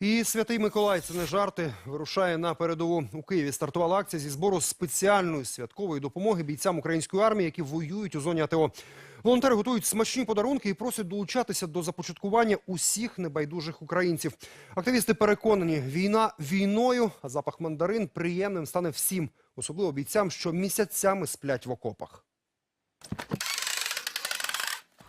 І святий Миколай це не жарти. Вирушає на передову у Києві. Стартувала акція зі збору спеціальної святкової допомоги бійцям української армії, які воюють у зоні АТО. Волонтери готують смачні подарунки і просять долучатися до започаткування усіх небайдужих українців. Активісти переконані, війна війною, а запах мандарин приємним стане всім, особливо бійцям, що місяцями сплять в окопах.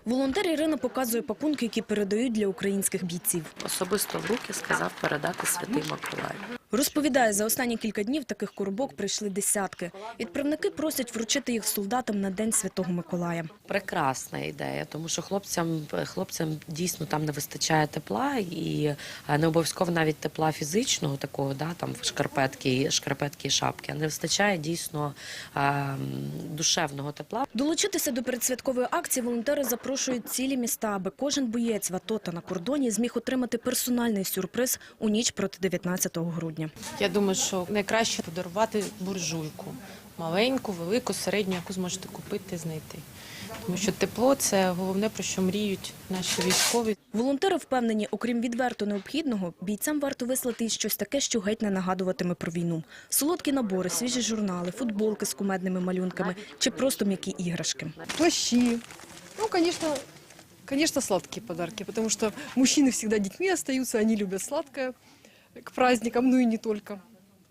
Волонтер Ірина показує пакунки, які передають для українських бійців. Особисто в руки сказав передати святий Миколай. Розповідає, за останні кілька днів таких коробок прийшли десятки. Відправники просять вручити їх солдатам на День Святого Миколая. Прекрасна ідея, тому що хлопцям, хлопцям дійсно там не вистачає тепла і е, не обов'язково навіть тепла фізичного, такого, да, там шкарпетки, шкарпетки і шапки, а не вистачає дійсно е, душевного тепла. Долучитися до передсвяткової акції волонтери запрошують цілі міста, аби кожен боєць в АТО та на кордоні зміг отримати персональний сюрприз у ніч проти 19 грудня. Я думаю, що найкраще подарувати буржуйку. Маленьку, велику, середню, яку зможете купити, знайти. Тому що тепло це головне, про що мріють наші військові. Волонтери впевнені, окрім відверто необхідного, бійцям варто вислати і щось таке, що геть не нагадуватиме про війну. Солодкі набори, свіжі журнали, футболки з кумедними малюнками чи просто м'які іграшки. плащи. Ну, конечно, конечно, сладкие подарки, потому что мужчины всегда детьми остаются, они любят сладкое к праздникам, ну и не только.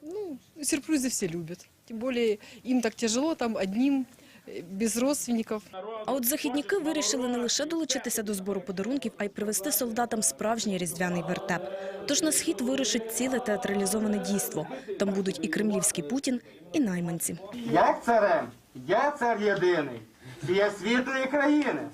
Ну, сюрпризы все любят. Тем более им так тяжело там одним, э, без родственников. А от західніки вирішили не лише долучитися до збору подарунків, а й привезти солдатам справжній різдвяний вертеп. Тож на схід вирушить ціле театралізоване дійство. Там будуть і кремлівський Путін, і найманці. Як царем, я цар єдиний, світу і країни.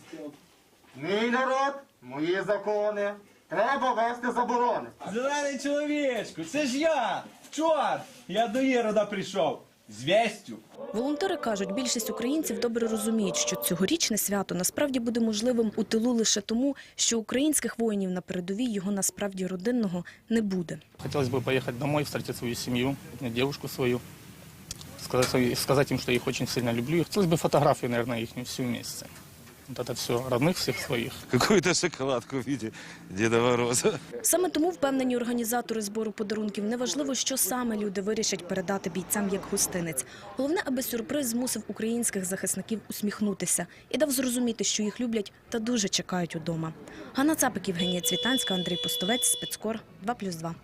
Мій народ, мої закони, треба вести заборони. Зелений чоловічку, це ж я! Чорт! Я до Єрода прийшов. З вестю. Волонтери кажуть, більшість українців добре розуміють, що цьогорічне свято насправді буде можливим у тилу лише тому, що українських воїнів на передовій його насправді родинного не буде. Хотелось бы поехать домой, встретить свою семью, девушку свою, сказать, сказать им, что я их очень сильно люблю. И Хотелось бы фотографию, наверное, их все вместе. Вот это все, родных всех своих. какую-то шоколадку в виде Деда Мороза. Саме тому впевнені організатори збору подарунків неважливо, що саме люди вирішать передати бійцям як гостинець. Головне, аби сюрприз змусив українських захисників усміхнутися і дав зрозуміти, що їх люблять та дуже чекають удома. Ганна Цапик, Євгенія Цвітанська, Андрій Постовець, спецкор 2+,2.